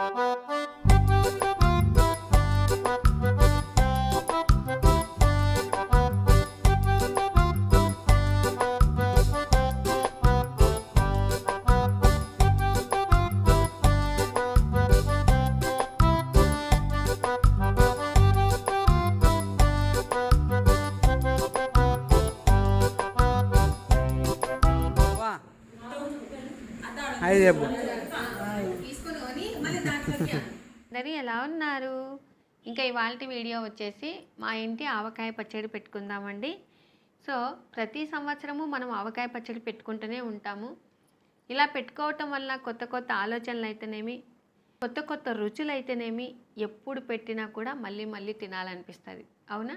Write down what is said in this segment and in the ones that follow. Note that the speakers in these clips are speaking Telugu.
అది ఉన్నారు ఇంకా ఇవాళ వీడియో వచ్చేసి మా ఇంటి ఆవకాయ పచ్చడి పెట్టుకుందామండి. సో ప్రతి సంవత్సరము మనం ఆవకాయ పచ్చడి పెట్టుకుంటూనే ఉంటాము. ఇలా పెట్టుకోవటం వల్ల కొత్త కొత్త ఆలోచనలు అయితేనేమి కొత్త కొత్త రుచులు అయితేనేమి ఎప్పుడు పెట్టినా కూడా మళ్ళీ మళ్ళీ తినాలనిపిస్తుంది. అవునా?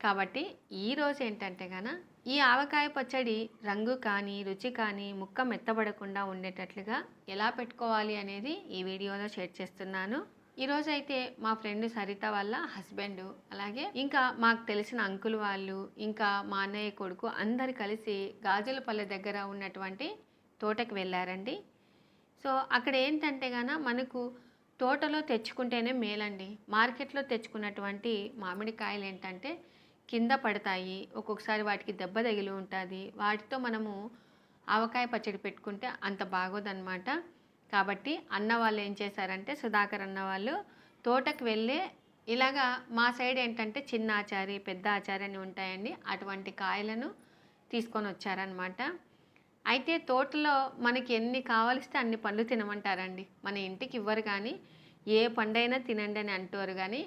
కాబట్టి ఈరోజు ఏంటంటే గాన ఈ ఆవకాయ పచ్చడి రంగు కానీ రుచి కానీ ముక్క మెత్తబడకుండా ఉండేటట్లుగా ఎలా పెట్టుకోవాలి అనేది ఈ వీడియోలో షేర్ చేస్తున్నాను. ఈరోజు అయితే మా ఫ్రెండ్ సరిత వాళ్ళ హస్బెండ్ అలాగే ఇంకా మాకు తెలిసిన అంకుల్ వాళ్ళు ఇంకా మా అన్నయ్య కొడుకు అందరు కలిసి గాజులపల్లె దగ్గర ఉన్నటువంటి తోటకు వెళ్ళారండి. సో అక్కడ ఏంటంటే గాన మనకు తోటలో తెచ్చుకుంటేనే మేలండి. మార్కెట్లో తెచ్చుకున్నటువంటి మామిడికాయలు ఏంటంటే కింద పడతాయి ఒక్కొక్కసారి వాటికి దెబ్బ తగిలి ఉంటుంది వాటితో మనము ఆవకాయ పచ్చడి పెట్టుకుంటే అంత బాగోదన్నమాట. కాబట్టి అన్న వాళ్ళు ఏం చేశారంటే సుధాకర్ అన్న వాళ్ళు తోటకు వెళ్ళి ఇలాగా మా సైడ్ ఏంటంటే చిన్న ఆచారి పెద్ద ఆచారి అని ఉంటాయండి. అటువంటి కాయలను తీసుకొని వచ్చారనమాట అయితే తోటలో మనకి ఎన్ని కావలిస్తే అన్ని పండ్లు తినమంటారండి. మన ఇంటికి ఇవ్వరు కానీ ఏ పండైనా తినండి అని అంటారు కానీ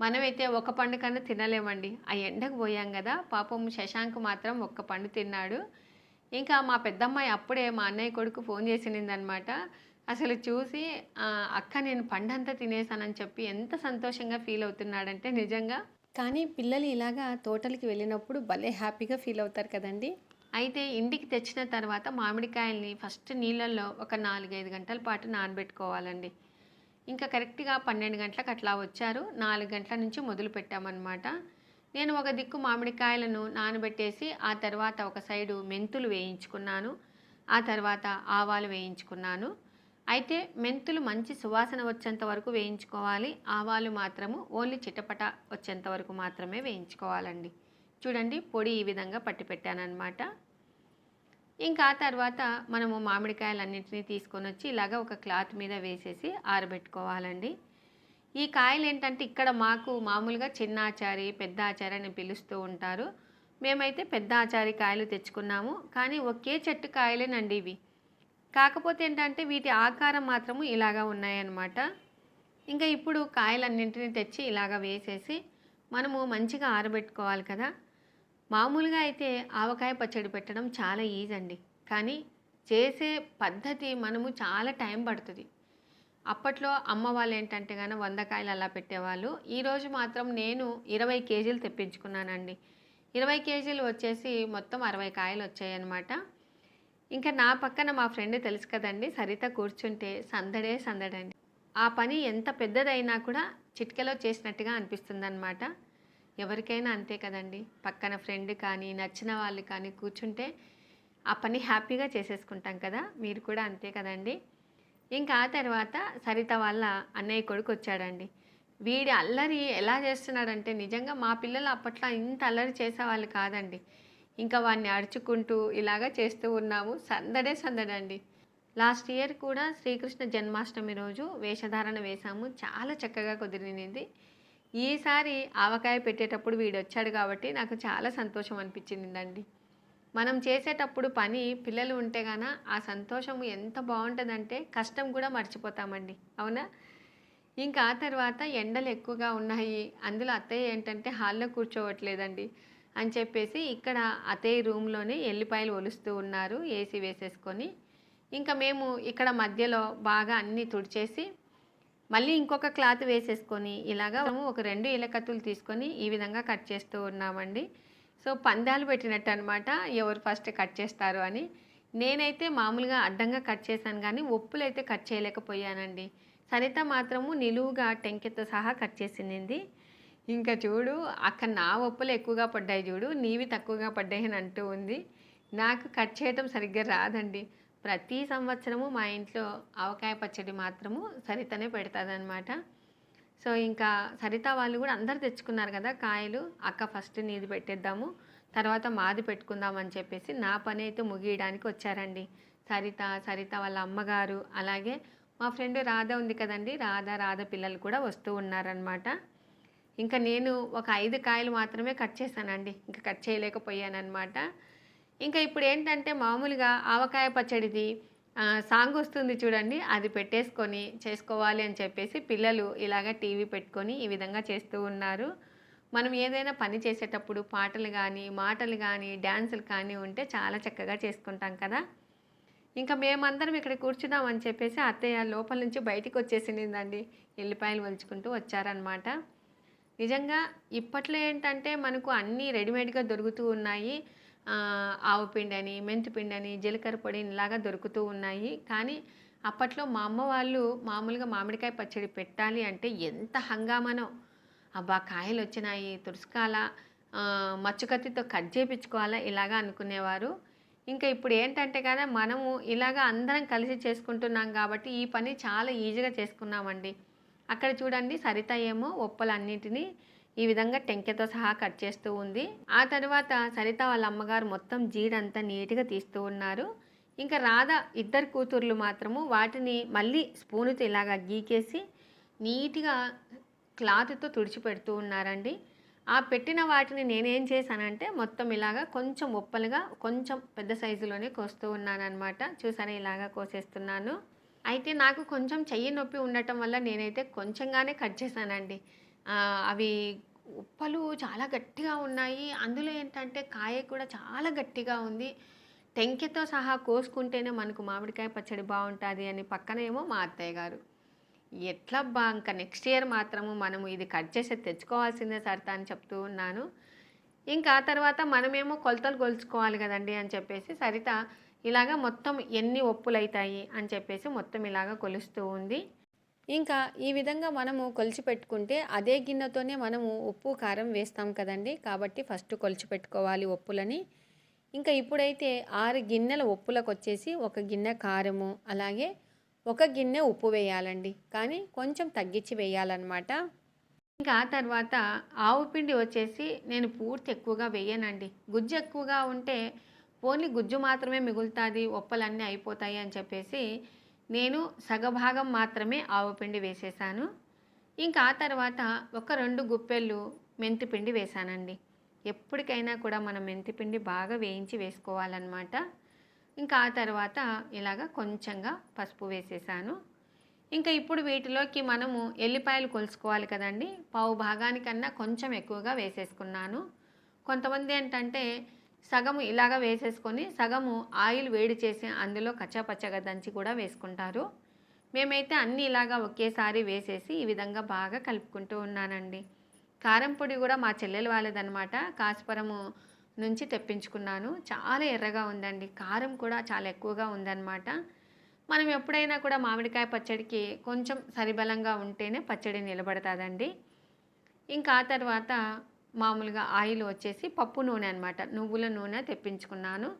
మనమైతే ఒక పండు కన్నా తినలేమండి. ఆ ఎండకు పోయాం కదా పాపం శశాంక్ మాత్రం ఒక్క పండు తిన్నాడు. ఇంకా మా పెద్దమ్మాయి అప్పుడే మా అన్నయ్య కొడుకు ఫోన్ చేసిందనమాట అసలు చూసి "ఆ, అక్క నేను పండంతా తినేసానని చెప్పి ఎంత సంతోషంగా ఫీల్ అవుతున్నాడంటే నిజంగా. కానీ పిల్లలు ఇలాగా తోటలకి వెళ్ళినప్పుడు భలే హ్యాపీగా ఫీల్ అవుతారు కదండి. అయితే ఇంటికి తెచ్చిన తర్వాత మామిడికాయల్ని ఫస్ట్ నీళ్ళల్లో ఒక నాలుగైదు గంటల పాటు నానబెట్టుకోవాలండి. ఇంకా కరెక్ట్గా పన్నెండు గంటలకు అట్లా వచ్చారు. నాలుగు గంటల నుంచి మొదలు పెట్టామన్నమాట. నేను ఒక దిక్కు మామిడికాయలను నానబెట్టేసి ఆ తర్వాత ఒక సైడు మెంతులు వేయించుకున్నాను. ఆ తర్వాత ఆవాలు వేయించుకున్నాను. అయితే మెంతులు మంచి సువాసన వచ్చేంత వరకు వేయించుకోవాలి. ఆవాలు మాత్రము ఓన్లీ చిటపట వచ్చేంత వరకు మాత్రమే వేయించుకోవాలండి. చూడండి పొడి ఈ విధంగా పట్టి పెట్టానమాట ఇంకా ఆ తర్వాత మనము మామిడికాయలన్నింటినీ తీసుకొని వచ్చి ఇలాగ ఒక క్లాత్ మీద వేసేసి ఆరబెట్టుకోవాలండి. ఈ కాయలు ఏంటంటే ఇక్కడ మాకు మామూలుగా చిన్న ఆచారి పెద్ద ఆచారి అని పిలుస్తూ ఉంటారు. మేమైతే పెద్ద ఆచారి కాయలు తెచ్చుకున్నాము. కానీ ఒకే చెట్టు కాయలేనండి ఇవి. కాకపోతే ఏంటంటే వీటి ఆకారం మాత్రము ఇలాగా ఉన్నాయన్నమాట. ఇంకా ఇప్పుడు కాయలన్నింటినీ తెచ్చి ఇలాగ వేసేసి మనము మంచిగా ఆరబెట్టుకోవాలి కదా. మామూలుగా అయితే ఆవకాయ పచ్చడి పెట్టడం చాలా ఈజీ అండి కానీ చేసే పద్ధతి మనము చాలా టైం పడుతుంది. అప్పట్లో అమ్మ వాళ్ళు ఏంటంటే కానీ వంద కాయలు అలా పెట్టేవాళ్ళు. ఈరోజు మాత్రం నేను ఇరవై కేజీలు తెప్పించుకున్నానండి. ఇరవై కేజీలు వచ్చేసి మొత్తం అరవై కాయలు వచ్చాయన్నమాట. ఇంకా నా పక్కన మా ఫ్రెండ్ తెలుసు కదండి సరిత కూర్చుంటే సందడే సందడండి. ఆ పని ఎంత పెద్దదైనా కూడా చిటికెలో చేసినట్టుగా అనిపిస్తుంది ఎవరికైనా అంతే కదండి. పక్కన ఫ్రెండ్ కానీ నచ్చిన వాళ్ళు కానీ కూర్చుంటే ఆ పని హ్యాపీగా చేసేసుకుంటాం కదా మీరు కూడా అంతే కదండి. ఇంకా ఆ తర్వాత సరిత వాళ్ళ అన్నయ్య కొడుకు వచ్చాడండి. వీడి అల్లరి ఎలా చేస్తున్నాడంటే నిజంగా మా పిల్లలు అప్పట్లో ఇంత అల్లరి చేసేవాళ్ళు కాదండి. ఇంకా వాడిని అరుచుకుంటూ ఇలాగా చేస్తూ ఉన్నాము. సందడే సందడండి. లాస్ట్ ఇయర్ కూడా శ్రీకృష్ణ జన్మాష్టమి రోజు వేషధారణ వేశాము. చాలా చక్కగా కుదిరినది. ఈసారి ఆవకాయ పెట్టేటప్పుడు వీడు వచ్చాడు కాబట్టి నాకు చాలా సంతోషం అనిపించిందండి. మనం చేసేటప్పుడు పని పిల్లలు ఉంటే గాన ఆ సంతోషం ఎంత బాగుంటుందంటే కష్టం కూడా మర్చిపోతామండి. అవునా? ఇంకా ఆ తర్వాత ఎండలు ఎక్కువగా ఉన్నాయి. అందులో అత్తయ్య ఏంటంటే హాల్లో కూర్చోవట్లేదండి. అని చెప్పేసి ఇక్కడ అదే రూమ్లోనే ఎల్లిపాయలు ఒలుస్తూ ఉన్నారు ఏసీ వేసేసుకొని. ఇంకా మేము ఇక్కడ మధ్యలో బాగా అన్నీ తుడిచేసి మళ్ళీ ఇంకొక క్లాత్ వేసేసుకొని ఇలాగా మనము ఒక రెండు ఇలకత్తులు తీసుకొని ఈ విధంగా కట్ చేస్తూ ఉన్నామండి. సో పందాలు పెట్టినట్టు అనమాట ఎవరు ఫస్ట్ కట్ చేస్తారు అని. నేనైతే మామూలుగా అడ్డంగా కట్ చేశాను కానీ ఒప్పులు అయితే కట్ చేయలేకపోయానండి. సరిత మాత్రము నిలువుగా టెంకెతో సహా కట్ చేసింది. ఇంకా చూడు అక్కడ నా ఒప్పులు ఎక్కువగా పడ్డాయి చూడు నీవి తక్కువగా పడ్డాయి అని అంటూ ఉంది. నాకు కట్ చేయటం సరిగ్గా రాదండి. ప్రతి సంవత్సరము మా ఇంట్లో ఆవకాయ పచ్చడి మాత్రము సరితనే పెడతాదనమాట సో ఇంకా సరిత వాళ్ళు కూడా అందరు తెచ్చుకున్నారు కదా కాయలు. అక్క ఫస్ట్ నీది పెట్టేద్దాము తర్వాత మాది పెట్టుకుందామని చెప్పేసి నా పని అయితే ముగియడానికి వచ్చారండి. సరిత సరిత వాళ్ళ అమ్మగారు అలాగే మా ఫ్రెండ్ రాధ ఉంది కదండి. రాధ రాధ పిల్లలు కూడా వస్తూ ఉన్నారనమాట ఇంకా నేను ఒక ఐదు కాయలు మాత్రమే కట్ చేశానండి. ఇంకా కట్ చేయలేకపోయానమాట ఇంకా ఇప్పుడు ఏంటంటే మామూలుగా ఆవకాయ పచ్చడిది సాంగ్ వస్తుంది చూడండి. అది పెట్టేసుకొని చేసుకోవాలి అని చెప్పేసి పిల్లలు ఇలాగ టీవీ పెట్టుకొని ఈ విధంగా చేస్తూ ఉన్నారు. మనం ఏదైనా పని చేసేటప్పుడు పాటలు కానీ మాటలు కానీ డ్యాన్సులు కానీ ఉంటే చాలా చక్కగా చేసుకుంటాం కదా. ఇంకా మేమందరం ఇక్కడ కూర్చుదామని చెప్పేసి అత్తయ్య లోపల నుంచి బయటికి వచ్చేసిందండి. ఎల్లిపాయలు వలుచుకుంటూ వచ్చారనమాట నిజంగా ఇప్పట్లో ఏంటంటే మనకు అన్నీ రెడీమేడ్గా దొరుకుతూ ఉన్నాయి. ఆవు పిండి అని మెంతి పిండి అని జీలకర్ర పొడి ఇలాగా దొరుకుతూ ఉన్నాయి. కానీ అప్పట్లో మా అమ్మ వాళ్ళు మామూలుగా మామిడికాయ పచ్చడి పెట్టాలి అంటే ఎంత హంగామనో. అబ్బా కాయలు వచ్చినాయి తురుసుకాల మచ్చుకత్తితో కట్ చేయించుకోవాలా ఇలాగా అనుకునేవారు. ఇంకా ఇప్పుడు ఏంటంటే కదా మనము ఇలాగా అందరం కలిసి చేసుకుంటున్నాం కాబట్టి ఈ పని చాలా ఈజీగా చేసుకున్నామండి. అక్కడ చూడండి సరిత ఏమో ఒప్పలన్నిటినీ ఈ విధంగా టెంకెతో సహా కట్ చేస్తూ ఉంది. ఆ తర్వాత సరిత వాళ్ళ అమ్మగారు మొత్తం జీడంతా నీట్గా తీస్తూ ఉన్నారు. ఇంకా రాధ ఇద్దరు కూతుర్లు మాత్రము వాటిని మళ్ళీ స్పూనుతో ఇలాగా గీకేసి నీట్గా క్లాత్తో తుడిచిపెడుతూ ఉన్నారండి. ఆ పెట్టిన వాటిని నేనేం చేశానంటే మొత్తం ఇలాగా కొంచెం ఉప్పలుగా కొంచెం పెద్ద సైజులోనే కోస్తూ ఉన్నానన్నమాట. చూసారా ఇలాగా కోసేస్తున్నాను. అయితే నాకు కొంచెం చెయ్యి నొప్పి ఉండటం వల్ల నేనైతే కొంచెంగానే కట్ చేశానండి. అవి ఉప్పలు చాలా గట్టిగా ఉన్నాయి. అందులో ఏంటంటే కాయ కూడా చాలా గట్టిగా ఉంది. టెంకెతో సహా కోసుకుంటేనే మనకు మామిడికాయ పచ్చడి బాగుంటుంది అని పక్కనేమో మా అత్తయ్య గారు. ఎట్లబ్బా ఇంకా నెక్స్ట్ ఇయర్ మాత్రము మనము ఇది కట్ చేసి తెచ్చుకోవాల్సిందే సరితా అని చెప్తూ ఉన్నాను. ఇంకా ఆ తర్వాత మనమేమో కొలతలు కొలుచుకోవాలి కదండి అని చెప్పేసి సరిత ఇలాగ మొత్తం ఎన్ని ఒప్పులు అవుతాయి అని చెప్పేసి మొత్తం ఇలాగ కొలుస్తూ ఉంది. ఇంకా ఈ విధంగా మనము కొలిచి పెట్టుకుంటే అదే గిన్నెతోనే మనము ఉప్పు కారం వేస్తాం కదండి. కాబట్టి ఫస్ట్ కొలిచి పెట్టుకోవాలి ఉప్పులని ఇంకా ఇప్పుడైతే ఆరు గిన్నెల ఉప్పులకు వచ్చేసి ఒక గిన్నె కారము అలాగే ఒక గిన్నె ఉప్పు వేయాలండి. కానీ కొంచెం తగ్గించి వేయాలన్నమాట. ఇంకా ఆ తర్వాత ఆవు పిండి వచ్చేసి నేను పూర్తి ఎక్కువగా వేయనండి. గుజ్జు ఎక్కువగా ఉంటే ఓన్లీ గుజ్జు మాత్రమే మిగులుతుంది ఒప్పలన్నీ అయిపోతాయి అని చెప్పేసి నేను సగభాగం మాత్రమే ఆవు పిండి వేసేసాను. ఇంకా ఆ తర్వాత ఒక రెండు గుప్పెళ్ళు మెంతి పిండి వేసానండి. ఎప్పటికైనా కూడా మనం మెంతిపిండి బాగా వేయించి వేసుకోవాలన్నమాట. ఇంకా ఆ తర్వాత ఇలాగ కొంచెంగా పసుపు వేసేసాను. ఇంకా ఇప్పుడు వీటిలోకి మనము ఎల్లిపాయలు కొలుసుకోవాలి కదండి పావు భాగానికన్నా కొంచెం ఎక్కువగా వేసేసుకున్నాను. కొంతమంది ఏంటంటే సగము ఇలాగ వేసేసుకొని సగము ఆయిల్ వేడి చేసి అందులో కచ్చాపచ్చగా దంచి కూడా వేసుకుంటారు. మేమైతే అన్నీ ఇలాగా ఒకేసారి వేసేసి ఈ విధంగా బాగా కలుపుకుంటూ ఉన్నానండి. కారం పొడి కూడా మా చెల్లెలు వాళ్ళదనమాట కాసుపురము నుంచి తెప్పించుకున్నాను. చాలా ఎర్రగా ఉందండి. కారం కూడా చాలా ఎక్కువగా ఉందన్నమాట. మనం ఎప్పుడైనా కూడా మామిడికాయ పచ్చడికి కొంచెం సరిబలంగా ఉంటేనే పచ్చడి నిలబడతాదండి. ఇంకా ఆ తర్వాత మామూలుగా ఆయిల్ వచ్చేసి పప్పు నూనె అనమాట నువ్వుల నూనె తెప్పించుకున్నాను.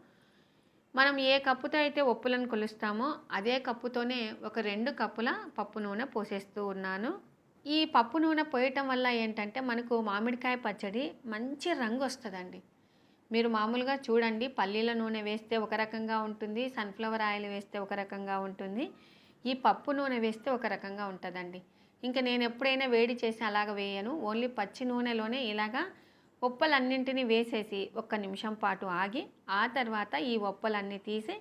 మనం ఏ కప్పుతో అయితే ఒప్పులను కొలుస్తామో అదే కప్పుతోనే ఒక రెండు కప్పుల పప్పు నూనె పోసేస్తూ ఉన్నాను. ఈ పప్పు నూనె పోయటం వల్ల ఏంటంటే మనకు మామిడికాయ పచ్చడి మంచి రంగు వస్తుందండి. మీరు మామూలుగా చూడండి పల్లీల నూనె వేస్తే ఒక రకంగా ఉంటుంది సన్ఫ్లవర్ ఆయిల్ వేస్తే ఒక రకంగా ఉంటుంది. ఈ పప్పు నూనె వేస్తే ఒక రకంగా ఉంటుందండి. ఇంకా నేను ఎప్పుడైనా వేడి చేసి అలాగ వేయను. ఓన్లీ పచ్చి నూనెలోనే ఇలాగా ఒప్పలన్నింటినీ వేసేసి ఒక్క నిమిషం పాటు ఆగి ఆ తర్వాత ఈ ఒప్పలన్నీ తీసి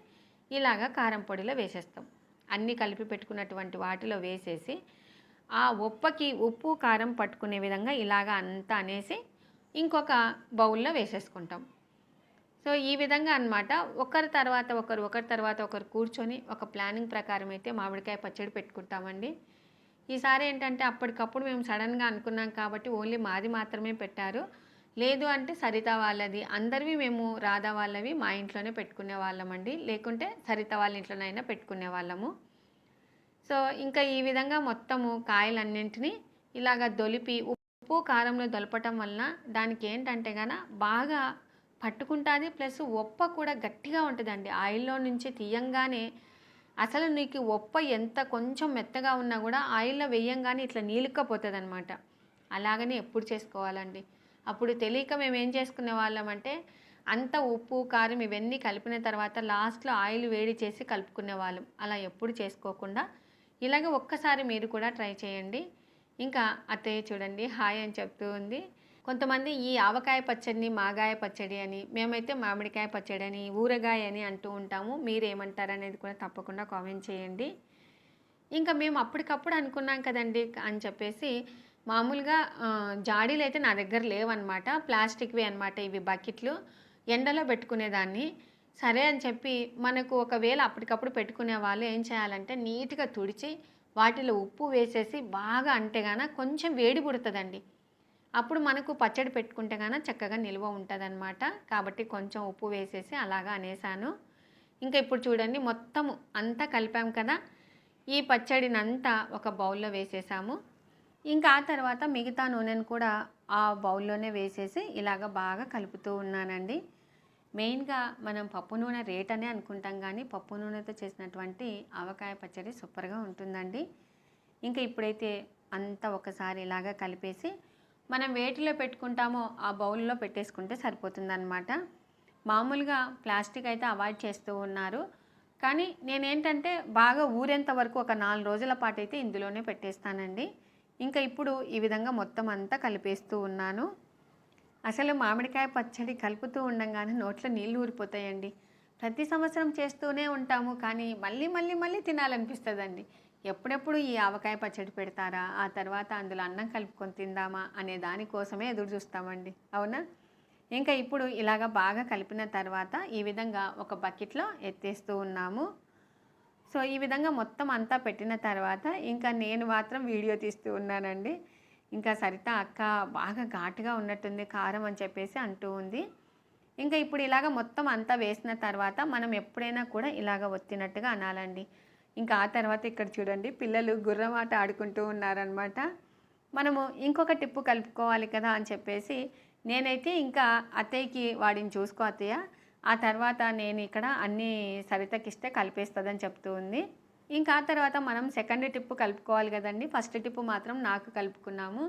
ఇలాగ కారం పొడిలో వేసేస్తాం. అన్నీ కలిపి పెట్టుకున్నటువంటి వాటిలో వేసేసి ఆ ఉప్పకి ఉప్పు కారం పట్టుకునే విధంగా ఇలాగ అంతా అనేసి ఇంకొక బౌల్లో వేసేసుకుంటాం. సో ఈ విధంగా అన్నమాట. ఒకరి తర్వాత ఒకరు ఒకరి తర్వాత ఒకరు కూర్చొని ఒక ప్లానింగ్ ప్రకారం అయితే మామిడికాయ పచ్చడి పెట్టుకుంటామండి. ఈసారి ఏంటంటే అప్పటికప్పుడు మేము సడన్గా అనుకున్నాం కాబట్టి ఓన్లీ మాది మాత్రమే పెట్టారు. లేదు అంటే సరిత వాళ్ళది. అందరివి మేము రాధా వాళ్ళవి మా ఇంట్లోనే పెట్టుకునే వాళ్ళమండి. లేకుంటే సరిత వాళ్ళ ఇంట్లోనైనా పెట్టుకునే వాళ్ళము. సో ఇంకా ఈ విధంగా మొత్తము కాయలన్నింటినీ ఇలాగ దొలిపి ఉప్పు కారంలో దొలపటం వలన దానికి ఏంటంటే కన బాగా పట్టుకుంటుంది ప్లస్ ఒప్ప కూడా గట్టిగా ఉంటుందండి. ఆయిల్లో నుంచి తీయంగానే అసలు నీకు ఒప్ప ఎంత కొంచెం మెత్తగా ఉన్నా కూడా ఆయిల్లో వేయంగానే ఇట్లా నీలుక్కపోతుంది అనమాట అలాగనే ఎప్పుడు చేసుకోవాలండి. అప్పుడు తెలియక మేము ఏం చేసుకునే వాళ్ళం అంటే అంత ఉప్పు కారం ఇవన్నీ కలిపిన తర్వాత లాస్ట్లో ఆయిల్ వేడి చేసి కలుపుకునే వాళ్ళం. అలా ఎప్పుడు చేసుకోకుండా ఇలాగే ఒక్కసారి మీరు కూడా ట్రై చేయండి. ఇంకా అత్తయ్య చూడండి హాయ్ అని చెప్తూ ఉంది. కొంతమంది ఈ ఆవకాయ పచ్చడిని మాగాయ పచ్చడి అని మేమైతే మామిడికాయ పచ్చడి అని ఊరగాయ అని అంటూ ఉంటాము. మీరేమంటారు అనేది కూడా తప్పకుండా కామెంట్ చేయండి. ఇంకా మేము అప్పటికప్పుడు అనుకున్నాం కదండి అని చెప్పేసి మామూలుగా జాడీలు అయితే నా దగ్గర లేవన్నమాట. ప్లాస్టిక్వి అనమాట ఇవి బకెట్లు. ఎండలో పెట్టుకునేదాన్ని. సరే అని చెప్పి మనకు ఒకవేళ అప్పటికప్పుడు పెట్టుకునే వాళ్ళు ఏం చేయాలంటే నీట్గా తుడిచి వాటిలో ఉప్పు వేసేసి బాగా అంటే కానీ కొంచెం వేడి పుడుతుందండి. అప్పుడు మనకు పచ్చడి పెట్టుకుంటే గాన చక్కగా నిల్వ ఉంటుందన్నమాట. కాబట్టి కొంచెం ఉప్పు వేసేసి అలాగా అనేసాను. ఇంకా ఇప్పుడు చూడండి మొత్తము అంతా కలిపాం కదా. ఈ పచ్చడినంతా ఒక బౌల్లో వేసేసాము. ఇంకా ఆ తర్వాత మిగతా నూనెను కూడా ఆ బౌల్లోనే వేసేసి ఇలాగ బాగా కలుపుతూ ఉన్నానండి. మెయిన్గా మనం పప్పు నూనె రేట్ అనే అనుకుంటాం కానీ పప్పు నూనెతో చేసినటువంటి ఆవకాయ పచ్చడి సూపర్గా ఉంటుందండి. ఇంకా ఇప్పుడైతే అంతా ఒకసారి ఇలాగా కలిపేసి మనం వేటిలో పెట్టుకుంటామో ఆ బౌల్లో పెట్టేసుకుంటే సరిపోతుందన్నమాట. మామూలుగా ప్లాస్టిక్ అయితే అవాయిడ్ చేస్తూ ఉన్నారు. కానీ నేనేంటంటే బాగా ఊరేంత వరకు ఒక నాలుగు రోజుల పాటు అయితే ఇందులోనే పెట్టేస్తానండి. ఇంకా ఇప్పుడు ఈ విధంగా మొత్తం అంతా కలిపేస్తూ ఉన్నాను. అసలు మామిడికాయ పచ్చడి కలుపుతూ ఉండంగానే నోట్లో నీళ్ళు ఊరిపోతాయండి. ప్రతి సంవత్సరం చేస్తూనే ఉంటాము కానీ మళ్ళీ మళ్ళీ మళ్ళీ తినాలనిపిస్తుందండి. ఎప్పుడెప్పుడు ఈ ఆవకాయ పచ్చడి పెడతారా? ఆ తర్వాత అందులో అన్నం కలుపుకొని తిందామా? అనే దానికోసమే ఎదురు చూస్తామండి. అవునా? ఇంకా ఇప్పుడు ఇలాగ బాగా కలిపిన తర్వాత ఈ విధంగా ఒక బకెట్లో ఎత్తేస్తూ ఉన్నాము. సో ఈ విధంగా మొత్తం అంతా పెట్టిన తర్వాత ఇంకా నేను మాత్రం వీడియో తీస్తూ ఉన్నానండి. ఇంకా సరిత అక్క బాగా ఘాటుగా ఉన్నట్టుంది కారం అని చెప్పేసి అంటూ ఉంది. ఇంకా ఇప్పుడు ఇలాగ మొత్తం అంతా వేసిన తర్వాత మనం ఎప్పుడైనా కూడా ఇలాగ ఒత్తినట్టుగా అనాలండి. ఇంకా ఆ తర్వాత ఇక్కడ చూడండి పిల్లలు గుర్రం ఆట ఆడుకుంటూ ఉన్నారనమాట మనము ఇంకొక టిప్పు కలుపుకోవాలి కదా అని చెప్పేసి నేనైతే ఇంకా అత్తయ్యకి వాడిని చూసుకో అత్తయ్య ఆ తర్వాత నేను ఇక్కడ అన్నీ సరితకిస్తే కలిపేస్తుందని చెప్తూ ఉంది. ఇంకా ఆ తర్వాత మనం సెకండ్ టిప్పు కలుపుకోవాలి కదండి ఫస్ట్ టిప్పు మాత్రం నాకు కలుపుకున్నాము.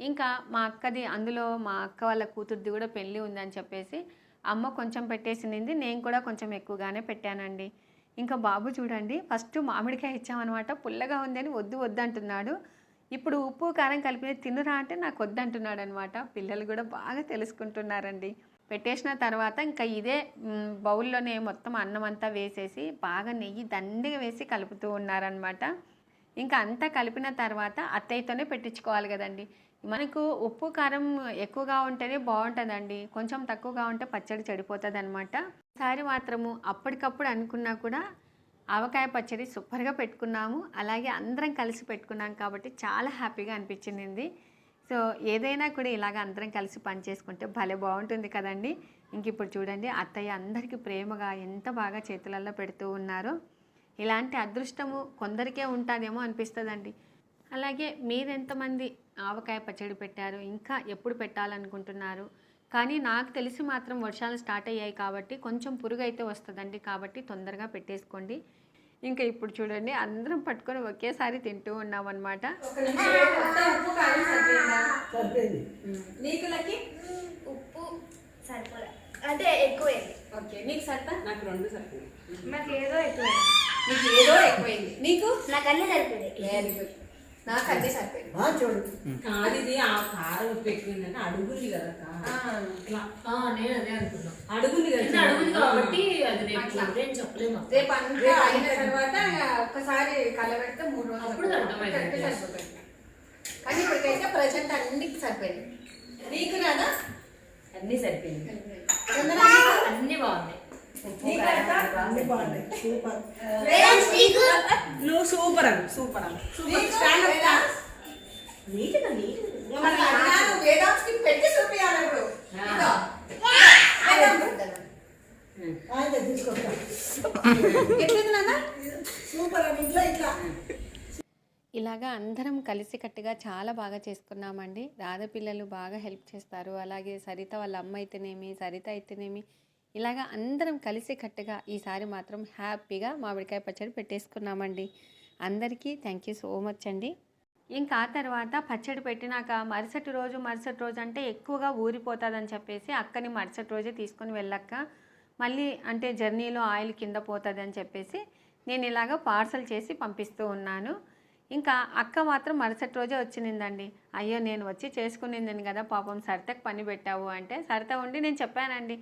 ఇంకా మా అక్కది అందులో మా అక్క వాళ్ళ కూతుర్ది కూడా పెళ్ళి ఉందని చెప్పేసి అమ్మ కొంచెం పెట్టేసింది నేను కూడా కొంచెం ఎక్కువగానే పెట్టానండి. ఇంకా బాబు చూడండి ఫస్ట్ మామిడికాయ ఇచ్చామన్నమాట. పుల్లగా ఉందని వద్దు వద్దు అంటున్నాడు. ఇప్పుడు ఉప్పు కారం కలిపి తినురా అంటే నాకు వద్దంటున్నాడు అనమాట పిల్లలు కూడా బాగా తెలుసుకుంటున్నారండి. పెట్టేసిన తర్వాత ఇంకా ఇదే బౌల్లోనే మొత్తం అన్నం అంతా వేసేసి బాగా నెయ్యి దండిగా వేసి కలుపుతూ ఉన్నారనమాట ఇంకా అంతా కలిపిన తర్వాత అత్తయ్యతోనే పెట్టించుకోవాలి కదండి. మనకు ఉప్పు కారం ఎక్కువగా ఉంటేనే బాగుంటుందండి. కొంచెం తక్కువగా ఉంటే పచ్చడి చెడిపోతుంది అనమాట ఈసారి మాత్రము అప్పటికప్పుడు అనుకున్నా కూడా ఆవకాయ పచ్చడి సూపర్గా పెట్టుకున్నాము. అలాగే అందరం కలిసి పెట్టుకున్నాం కాబట్టి చాలా హ్యాపీగా అనిపించింది. సో ఏదైనా కూడా ఇలాగ అందరం కలిసి పని చేసుకుంటే భలే బాగుంటుంది కదండి. ఇంక ఇప్పుడు చూడండి అత్తయ్య అందరికీ ప్రేమగా ఎంత బాగా చేతులలో పెడుతూ ఉన్నారో. ఇలాంటి అదృష్టము కొందరికే ఉంటుందేమో అనిపిస్తుందండి. అలాగే మీరెంతమంది ఆవకాయ పచ్చడి పెట్టారు. ఇంకా ఎప్పుడు పెట్టాలనుకుంటున్నారు? కానీ నాకు తెలిసి మాత్రం వర్షాలు స్టార్ట్ అయ్యాయి కాబట్టి కొంచెం పురుగు అయితే వస్తుందండి కాబట్టి తొందరగా పెట్టేసుకోండి. ఇంకా ఇప్పుడు చూడండి అందరం పట్టుకొని ఒకేసారి తింటూ ఉన్నాం అనమాట ఉప్పు సరిపోలే. అంటే ఎక్కువైంది. ఓకే నీకు నాకు రెండు సరిపోయింది నాకు ఏదో ఎక్కువైంది. నీకు ఏదో ఎక్కువైంది. నీకు? నాకు అన్నీ సరిపోయింది నాకు అన్నీ సరిపోయింది. బాగా చూడు. కాదు ఇది ఆ కారం ఎక్కువైందంటే అడుగుంది కదా. అట్లా నేను అదే అనుకున్నా. అడుగుంది కదా అడుగుంది కాబట్టి అది రేపు చెప్పలేము. రేపు అంతా అయిన తర్వాత ఒక్కసారి కలబెడితే మూడు రోజులు అప్పుడు సరిపోతుంది. కానీ ఇప్పటికైతే ప్రజెంట్ అన్నికి సరిపోయింది. నీకు రాదా? అన్ని సరిపోయింది? అన్ని బాగున్నాయి. నువ్వు సూపర్ అను సూపర్ అను నీట్గా పెట్టి ఇప్పుడు సూపర్ ఇలాగా అందరం కలిసికట్టుగా చాలా బాగా చేసుకున్నామండి. రాధ పిల్లలు బాగా హెల్ప్ చేస్తారు. అలాగే సరిత వాళ్ళ అమ్మ అయితేనేమి సరిత అయితేనేమి ఇలాగా అందరం కలిసికట్టుగా ఈసారి మాత్రం హ్యాపీగా మామిడికాయ పచ్చడి పెట్టేసుకున్నామండి. అందరికీ థ్యాంక్ యూ సో మచ్ అండి. ఇంకా ఆ తర్వాత పచ్చడి పెట్టినాక మరుసటి రోజు మరుసటి రోజు అంటే ఎక్కువగా ఊరిపోతుందని చెప్పేసి అక్కని మరుసటి రోజే తీసుకొని వెళ్ళాక మళ్ళీ అంటే జర్నీలో ఆయిల్ కింద పోతుంది అని చెప్పేసి నేను ఇలాగ పార్సల్ చేసి పంపిస్తూ ఉన్నాను. ఇంకా అక్క మాత్రం మరుసటి రోజే వచ్చిందండి అయ్యో నేను వచ్చి చేసుకునిందని కదా పాపం సరితకు పని పెట్టావు అంటే సరిత ఉండి నేను చెప్పానండి.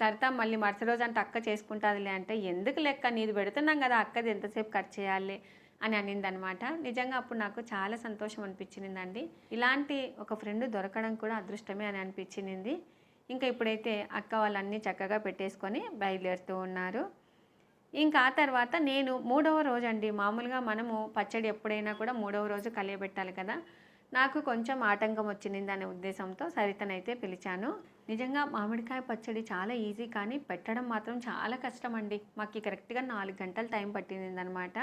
సరితా మళ్ళీ మరుసటి రోజు అంటే అక్క చేసుకుంటుందిలే అంటే ఎందుకు లెక్క నీది పెడుతున్నాం కదా అక్కది ఎంతసేపు కట్ చేయాలి అని అనిందనమాట. నిజంగా అప్పుడు నాకు చాలా సంతోషం అనిపించిందండి ఇలాంటి ఒక ఫ్రెండ్ దొరకడం కూడా అదృష్టమే అని అనిపించింది ఇంకా ఇప్పుడైతే అక్క వాళ్ళన్నీ చక్కగా పెట్టేసుకొని బయలుదేరుతూ ఉన్నారు. ఇంకా ఆ తర్వాత నేను మూడవ రోజు అండి మామూలుగా మనము పచ్చడి ఎప్పుడైనా కూడా మూడవ రోజు కలియబెట్టాలి కదా. నాకు కొంచెం ఆటంకం వచ్చింది అనే ఉద్దేశంతో సరితనైతే పిలిచాను. నిజంగా మామిడికాయ పచ్చడి చాలా ఈజీ కానీ పెట్టడం మాత్రం చాలా కష్టం అండి మాకు కరెక్ట్గా నాలుగు గంటల టైం పట్టింది అనమాట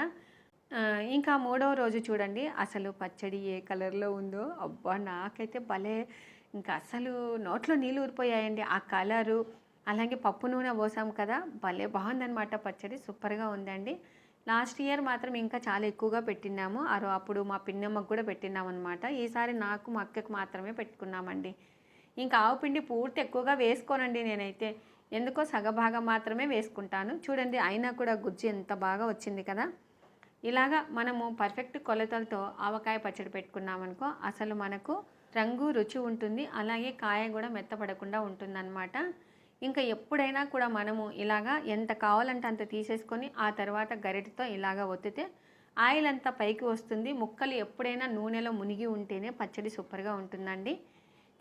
ఇంకా మూడవ రోజు చూడండి అసలు పచ్చడి ఏ కలర్లో ఉందో అబ్బా! నాకైతే భలే ఇంకా అసలు నోట్లో నీళ్ళు ఊరిపోయాయండి. ఆ కలరు అలాగే పప్పు నూనె పోసాం కదా భలే బాగుందనమాట పచ్చడి సూపర్గా ఉందండి. లాస్ట్ ఇయర్ మాత్రం ఇంకా చాలా ఎక్కువగా పెట్టినాము అరో అప్పుడు మా పిన్నమ్మకు కూడా పెట్టినాం అనమాట ఈసారి నాకు మా అక్కకు మాత్రమే పెట్టుకున్నామండి. ఇంకా ఆవు పిండి పూర్తి ఎక్కువగా వేసుకోనండి నేనైతే. ఎందుకో సగభాగం మాత్రమే వేసుకుంటాను. చూడండి అయినా కూడా గుజ్జు ఎంత బాగా వచ్చింది కదా. ఇలాగా మనము పర్ఫెక్ట్ కొలతలతో ఆవకాయ పచ్చడి పెట్టుకున్నామనుకో అసలు మనకు రంగు రుచి ఉంటుంది. అలాగే కాయ కూడా మెత్తపడకుండా ఉంటుందన్నమాట. ఇంకా ఎప్పుడైనా కూడా మనము ఇలాగా ఎంత కావాలంటే అంత తీసేసుకొని ఆ తర్వాత గరిటతో ఇలాగా ఒత్తితే ఆయిల్ అంతా పైకి వస్తుంది. ముక్కలు ఎప్పుడైనా నూనెలో మునిగి ఉంటేనే పచ్చడి సూపర్గా ఉంటుందండి.